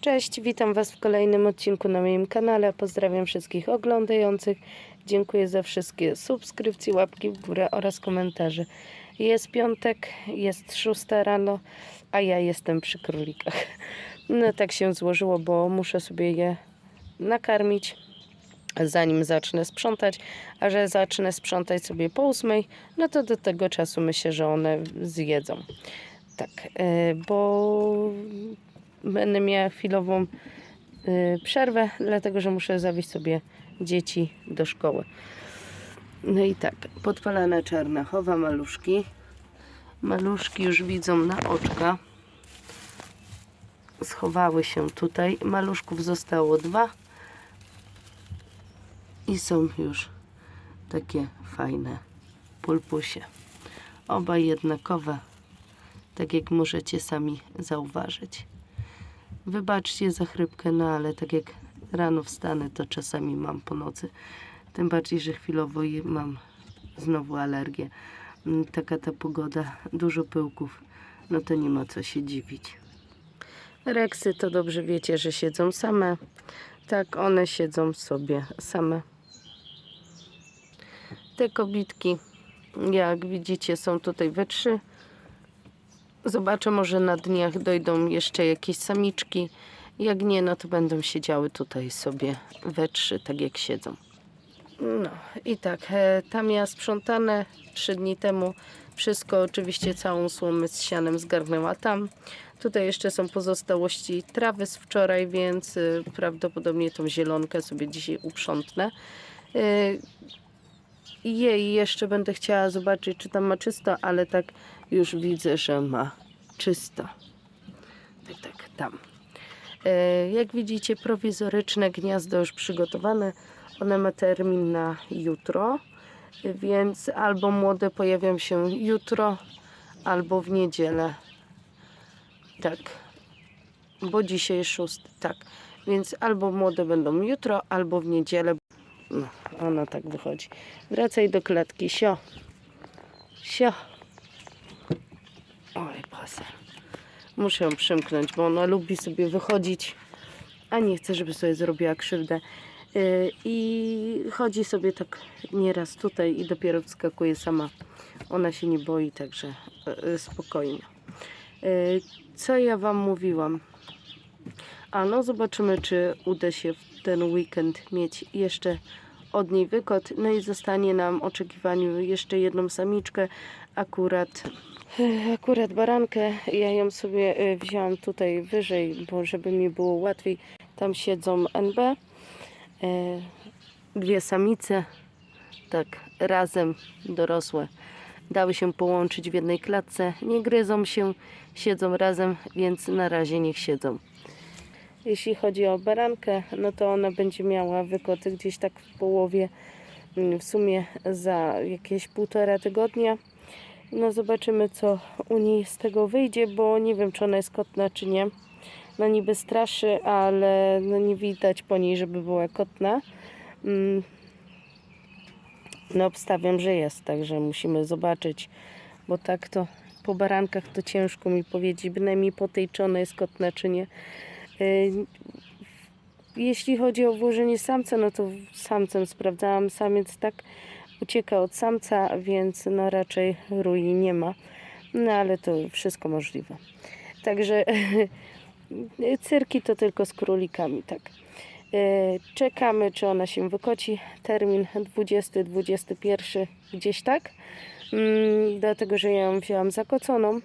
Cześć, witam Was w kolejnym odcinku na moim kanale. Pozdrawiam wszystkich oglądających. Dziękuję za wszystkie subskrypcje, łapki w górę oraz komentarze. Jest piątek, jest szósta rano, a ja jestem przy królikach. No tak się złożyło, bo muszę sobie je nakarmić zanim zacznę sprzątać, a że zacznę sprzątać sobie po ósmej, no to do tego czasu myślę, że one zjedzą. Tak, e, bo będę miała chwilową y, przerwę, dlatego że muszę zawieźć sobie dzieci do szkoły. No i tak, podpalane czarna chowa maluszki. Maluszki już widzą na oczka. Schowały się tutaj. Maluszków zostało dwa. I są już takie fajne pulpusie. Oba jednakowe, tak jak możecie sami zauważyć. Wybaczcie za chrypkę, no ale tak jak rano wstanę, to czasami mam po nocy. Tym bardziej, że chwilowo mam znowu alergię. Mm, Taka ta pogoda, dużo pyłków, no to nie ma co się dziwić. Reksy to dobrze wiecie, że siedzą same. Tak, one siedzą sobie same. Te kobitki, jak widzicie, są tutaj we trzy. Zobaczę, może na dniach dojdą jeszcze jakieś samiczki. Jak nie, no to będą siedziały tutaj sobie we trzy, tak jak siedzą. No i tak, e, tam ja sprzątane trzy dni temu. Wszystko, oczywiście całą słomę z sianem zgarnęła tam. Tutaj jeszcze są pozostałości trawy z wczoraj, więc y, prawdopodobnie tą zielonkę sobie dzisiaj uprzątnę. Y, jej jeszcze będę chciała zobaczyć, czy tam ma czysto, ale tak już widzę, że ma czysto. Tak, tak, tam. E, Jak widzicie, prowizoryczne gniazdo już przygotowane. One ma termin na jutro, więc albo młode pojawią się jutro, albo w niedzielę. Tak, bo dzisiaj szósty, tak. Więc albo młode będą jutro, albo w niedzielę. No, ona tak wychodzi. Wracaj do klatki, sio. Sio. Muszę ją przymknąć, bo ona lubi sobie wychodzić, a nie chce, żeby sobie zrobiła krzywdę. Yy, I chodzi sobie tak nieraz tutaj i dopiero wskakuje sama. Ona się nie boi, także yy, spokojnie. Yy, Co ja Wam mówiłam? A no, zobaczymy, czy uda się w ten weekend mieć jeszcze od niej wykot. No i zostanie nam oczekiwaniu jeszcze jedną samiczkę. Akurat, akurat barankę. Ja ją sobie e, wzięłam tutaj wyżej, bo żeby mi było łatwiej. Tam siedzą NB. E, Dwie samice, tak razem dorosłe. Dały się połączyć w jednej klatce. Nie gryzą się, siedzą razem, więc na razie niech siedzą. Jeśli chodzi o barankę, no to ona będzie miała wykoty gdzieś tak w połowie, mm, w sumie za jakieś półtora tygodnia. No zobaczymy, co u niej z tego wyjdzie, bo nie wiem, czy ona jest kotna, czy nie. No niby straszy, ale no nie widać po niej, żeby była kotna. Mm. No obstawiam, że jest, także musimy zobaczyć, bo tak to po barankach to ciężko mi powiedzieć, bynajmniej po tej, czy ona jest kotna, czy nie. Y, Jeśli chodzi o włożenie samca, no to samcem sprawdzałam. Samiec tak ucieka od samca, więc no raczej rui nie ma. No ale to wszystko możliwe. Także cyrki to tylko z królikami, tak. Y, Czekamy, czy ona się wykoci. Termin 20-21 gdzieś tak. Mm, Dlatego, że ja ją wzięłam zakoconą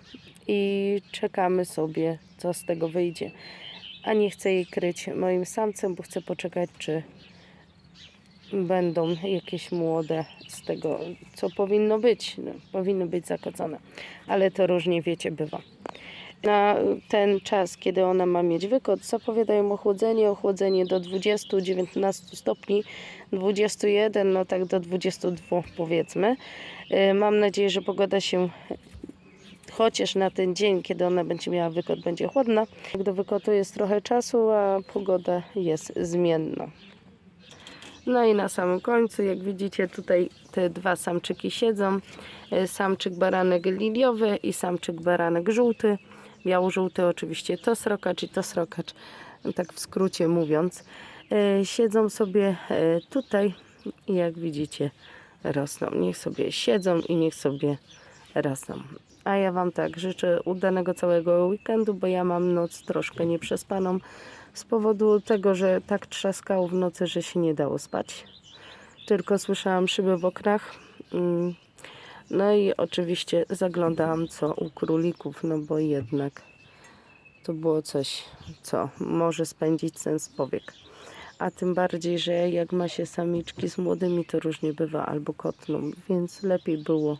i czekamy sobie, co z tego wyjdzie a nie chcę jej kryć moim samcem, bo chcę poczekać, czy będą jakieś młode z tego, co powinno być. No, powinny być zakocone, ale to różnie, wiecie, bywa. Na ten czas, kiedy ona ma mieć wykot, zapowiadają ochłodzenie, ochłodzenie do 20-19 stopni, 21, no tak do 22 powiedzmy. Yy, Mam nadzieję, że pogoda się chociaż na ten dzień, kiedy ona będzie miała wykot, będzie chłodna. Do wykotu jest trochę czasu, a pogoda jest zmienna. No i na samym końcu, jak widzicie, tutaj te dwa samczyki siedzą. E, Samczyk baranek liliowy i samczyk baranek żółty. biało-żółty oczywiście, to srokacz i to srokacz, tak w skrócie mówiąc. E, Siedzą sobie e, tutaj i jak widzicie rosną. Niech sobie siedzą i niech sobie rosną. A ja Wam tak życzę udanego całego weekendu, bo ja mam noc troszkę nieprzespaną z powodu tego, że tak trzaskało w nocy, że się nie dało spać. Tylko słyszałam szyby w oknach. Mm. No i oczywiście zaglądałam co u królików, no bo jednak to było coś, co może spędzić sens powiek. A tym bardziej, że jak ma się samiczki z młodymi, to różnie bywa albo kotną, więc lepiej było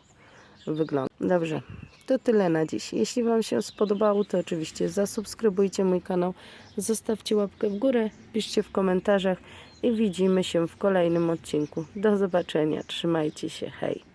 wyglądać. Dobrze, to tyle na dziś. Jeśli Wam się spodobało, to oczywiście zasubskrybujcie mój kanał, zostawcie łapkę w górę, piszcie w komentarzach i widzimy się w kolejnym odcinku. Do zobaczenia, trzymajcie się, hej!